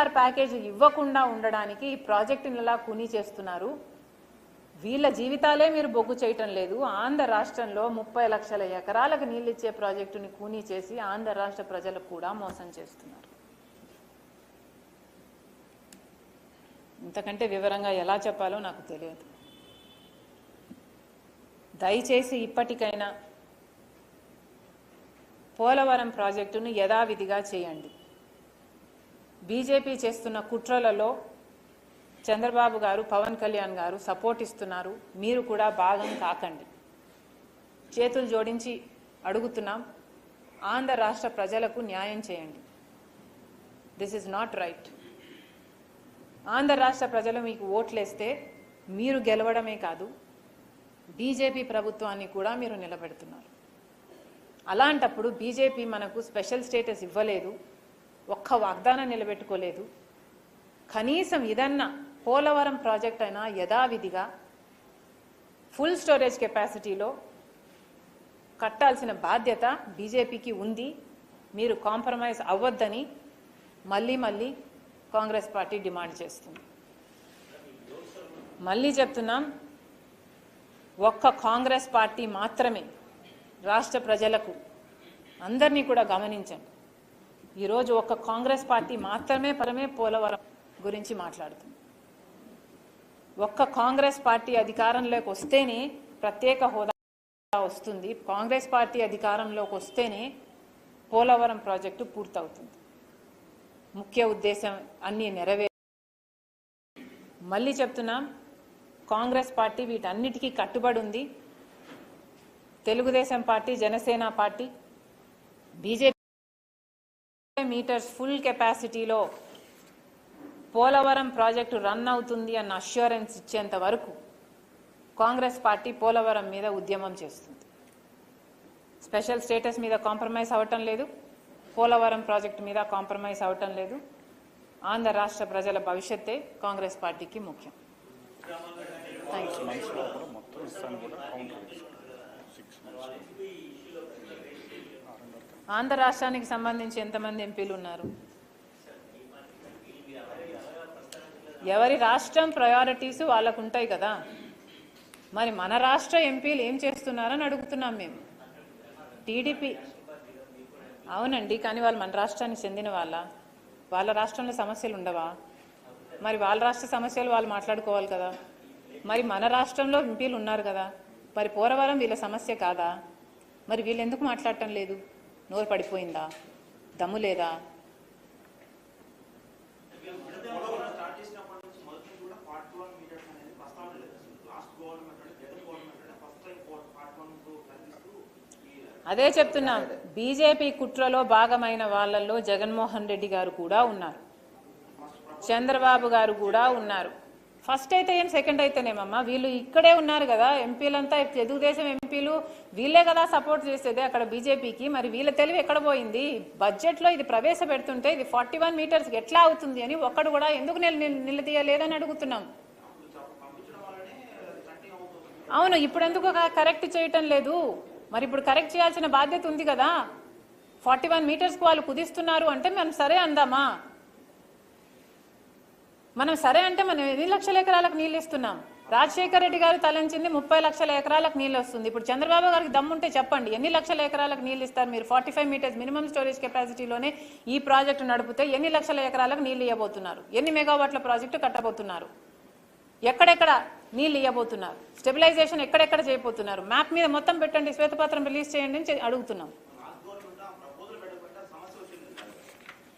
R package ఇవ్వకుండా ఉండడానికి ఈ ప్రాజెక్టుని ఇలా కూనీ చేస్తున్నారు. వీళ్ళ జీవితాలే మీరు బొగ్గు చేయటం లేదు. ఆంధ్ర రాష్ట్రంలో ముప్పై లక్షల ఎకరాలకు నీళ్ళిచ్చే ప్రాజెక్టుని కూనీ చేసి ఆంధ్ర రాష్ట్ర ప్రజలకు కూడా మోసం చేస్తున్నారు. ఇంతకంటే వివరంగా ఎలా చెప్పాలో నాకు తెలియదు. దయచేసి ఇప్పటికైనా పోలవరం ప్రాజెక్టును యథావిధిగా చేయండి. బీజేపీ చేస్తున్న కుట్రలలో చంద్రబాబు గారు పవన్ కళ్యాణ్ గారు సపోర్ట్ ఇస్తున్నారు. మీరు కూడా భాగం కాకండి. చేతులు జోడించి అడుగుతున్నాం. ఆంధ్ర రాష్ట్ర ప్రజలకు న్యాయం చేయండి. This is not right Andhra రాష్ట్ర ప్రజలు మీకు ఓట్లేస్తే మీరు గెలవడమే కాదు బీజేపీ ప్రభుత్వాన్ని కూడా మీరు నిలబెడుతున్నారు. అలాంటప్పుడు బీజేపీ మనకు స్పెషల్ స్టేటస్ ఇవ్వలేదు. ఒక్క వాగ్దానం నిలబెట్టుకోలేదు. కనీసం ఇదన్నా పోలవరం ప్రాజెక్ట్ అయినా యథావిధిగా ఫుల్ స్టోరేజ్ కెపాసిటీలో కట్టాల్సిన బాధ్యత బీజేపీకి ఉంది. మీరు కాంప్రమైజ్ అవ్వద్దని మళ్ళీ మళ్ళీ కాంగ్రెస్ పార్టీ డిమాండ్ చేస్తుంది. మళ్ళీ చెప్తున్నాం ఒక్క కాంగ్రెస్ పార్టీ మాత్రమే రాష్ట్ర ప్రజలకు అందరినీ కూడా గమనించండి. ఈరోజు ఒక్క కాంగ్రెస్ పార్టీ మాత్రమే పరమే పోలవరం గురించి మాట్లాడుతుంది. ఒక్క కాంగ్రెస్ పార్టీ అధికారంలోకి వస్తేనే ప్రత్యేక హోదా వస్తుంది. కాంగ్రెస్ పార్టీ అధికారంలోకి వస్తేనే పోలవరం ప్రాజెక్టు పూర్తవుతుంది. ముఖ్య ఉద్దేశం అన్నీ నెరవే మళ్ళీ చెప్తున్నాం కాంగ్రెస్ పార్టీ వీటన్నిటికీ కట్టుబడి ఉంది. Telugu Desam party Janasena party BJP metres full కెపాసిటీలో Polavaram project run అవుతుంది అన్న అష్యూరెన్స్ ఇచ్చేంత వరకు కాంగ్రెస్ పార్టీ పోలవరం మీద ఉద్యమం చేస్తుంది. స్పెషల్ స్టేటస్ మీద కాంప్రమైజ్ అవ్వటం లేదు. పోలవరం ప్రాజెక్టు మీద కాంప్రమైజ్ అవ్వటం లేదు. ఆంధ్ర రాష్ట్ర ప్రజల భవిష్యత్తే కాంగ్రెస్ పార్టీకి ముఖ్యం. థ్యాంక్ యూ ఆంధ్ర రాష్ట్రానికి సంబంధించి ఎంతమంది ఎంపీలు ఉన్నారు? ఎవరి రాష్ట్రం ప్రయారిటీస్ వాళ్ళకు ఉంటాయి కదా. మరి మన రాష్ట్ర ఎంపీలు ఏం చేస్తున్నారని అడుగుతున్నాం మేము. టీడీపీ. అవునండి కానీ వాళ్ళు మన రాష్ట్రానికి చెందిన వాళ్ళ. వాళ్ళ రాష్ట్రంలో సమస్యలు ఉండవా? మరి వాళ్ళ రాష్ట్ర సమస్యలు వాళ్ళు మాట్లాడుకోవాలి కదా. మరి మన రాష్ట్రంలో ఎంపీలు ఉన్నారు కదా. మరి పోరవరం వీళ్ళ సమస్య కాదా? మరి వీళ్ళు ఎందుకు మాట్లాడటం లేదు? నోరు పడిపోయిందా? దమ్ము లేదా? అదే చెప్తున్నా. బీజేపీ కుట్రలో భాగమైన వాళ్ళల్లో జగన్మోహన్ రెడ్డి గారు కూడా ఉన్నారు. చంద్రబాబు గారు కూడా ఉన్నారు. ఫస్ట్ అయితే ఏం సెకండ్ అయితేనేమమ్మా? వీళ్ళు ఇక్కడే ఉన్నారు కదా ఎంపీలంతా తెలుగుదేశం ఎంపీలు వీళ్ళే కదా సపోర్ట్ చేసేది అక్కడ బీజేపీకి. మరి వీళ్ళ తెలివి ఎక్కడ పోయింది? బడ్జెట్లో ఇది ప్రవేశపెడుతుంటే ఇది ఫార్టీ వన్ మీటర్స్ ఎట్లా అవుతుంది అని ఒక్కడు కూడా ఎందుకు నిల నిలదీయలేదని అడుగుతున్నాం. అవును ఇప్పుడు ఎందుకు కరెక్ట్ చేయటం లేదు? మరి ఇప్పుడు కరెక్ట్ చేయాల్సిన బాధ్యత ఉంది కదా. ఫార్టీ వన్ మీటర్స్కి వాళ్ళు కుదిస్తున్నారు అంటే మనం సరే అందామా? మనం సరే అంటే మనం ఎన్ని లక్షల ఎకరాలకు నీళ్ళు ఇస్తున్నాం? రాజశేఖర రెడ్డి గారు తలంచింది ముప్పై లక్షల ఎకరాలకు నీళ్ళు వస్తుంది. ఇప్పుడు చంద్రబాబు గారికి దమ్ముంటే చెప్పండి ఎన్ని లక్షల ఎకరాలకు నీళ్ళు ఇస్తారు మీరు? Forty five meters minimum storage కెపాసిటీలోనే ఈ ప్రాజెక్టు నడిపితే ఎన్ని లక్షల ఎకరాలకు నీళ్ళు ఇవ్వబోతున్నారు? ఎన్ని మెగావాట్ల ప్రాజెక్టు కట్టబోతున్నారు? ఎక్కడెక్కడ నీళ్ళు ఇవ్వబోతున్నారు? స్టెబిలైజేషన్ ఎక్కడెక్కడ చేయబోతున్నారు? మ్యాప్ మీద మొత్తం పెట్టండి శ్వేతపత్రం రిలీజ్ చేయండి అని అడుగుతున్నాం.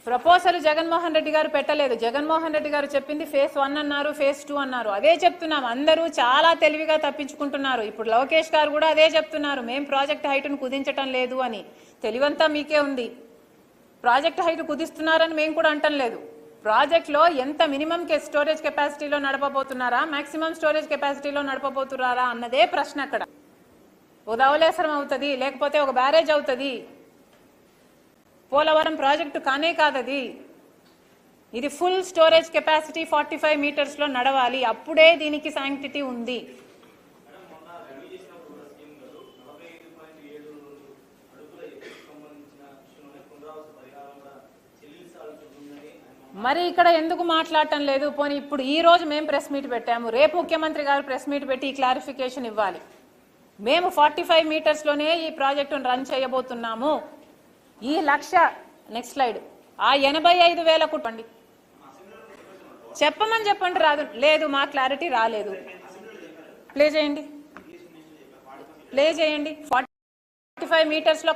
ప్రపోజల్ జగన్మోహన్ రెడ్డి గారు పెట్టలేదు. జగన్మోహన్ రెడ్డి గారు చెప్పింది ఫేస్ వన్ అన్నారు ఫేస్ టూ అన్నారు. అదే చెప్తున్నాం. అందరూ చాలా తెలివిగా తప్పించుకుంటున్నారు. ఇప్పుడు లోకేష్ గారు కూడా అదే చెప్తున్నారు. మేం ప్రాజెక్ట్ హైట్ను కుదించటం లేదు అని. తెలివంతా మీకే ఉంది. ప్రాజెక్ట్ హైట్ కుదిస్తున్నారని మేము కూడా అంటం లేదు. ప్రాజెక్ట్లో ఎంత మినిమం స్టోరేజ్ కెపాసిటీలో నడపబోతున్నారా? మాక్సిమం స్టోరేజ్ కెపాసిటీలో నడపబోతున్నారా? అన్నదే ప్రశ్న అక్కడ. ఓ ధవలేశ్వరం అవుతుంది లేకపోతే ఒక బ్యారేజ్ అవుతుంది. పోలవరం ప్రాజెక్టు కానే కాదది. ఇది full storage capacity forty five మీటర్స్లో నడవాలి. అప్పుడే దీనికి శాంక్టిటీ ఉంది. మరి ఇక్కడ ఎందుకు మాట్లాడటం లేదు? పోనీ ఇప్పుడు ఈ రోజు మేము ప్రెస్ మీట్ పెట్టాము. రేపు ముఖ్యమంత్రి గారు ప్రెస్ మీట్ పెట్టి ఈ క్లారిఫికేషన్ ఇవ్వాలి. మేము ఫార్టీ ఫైవ్ మీటర్స్లోనే ఈ ప్రాజెక్టును రన్ చేయబోతున్నాము. ఈ లక్ష నెక్స్ట్ స్లైడ్ ఆ ఎనభై ఐదు వేల కుట్టండి చెప్పమని చెప్పండి రాదు. లేదు మా క్లారిటీ రాలేదు. ప్లే చేయండి. ప్లే చేయండి. Forty five మీటర్స్లో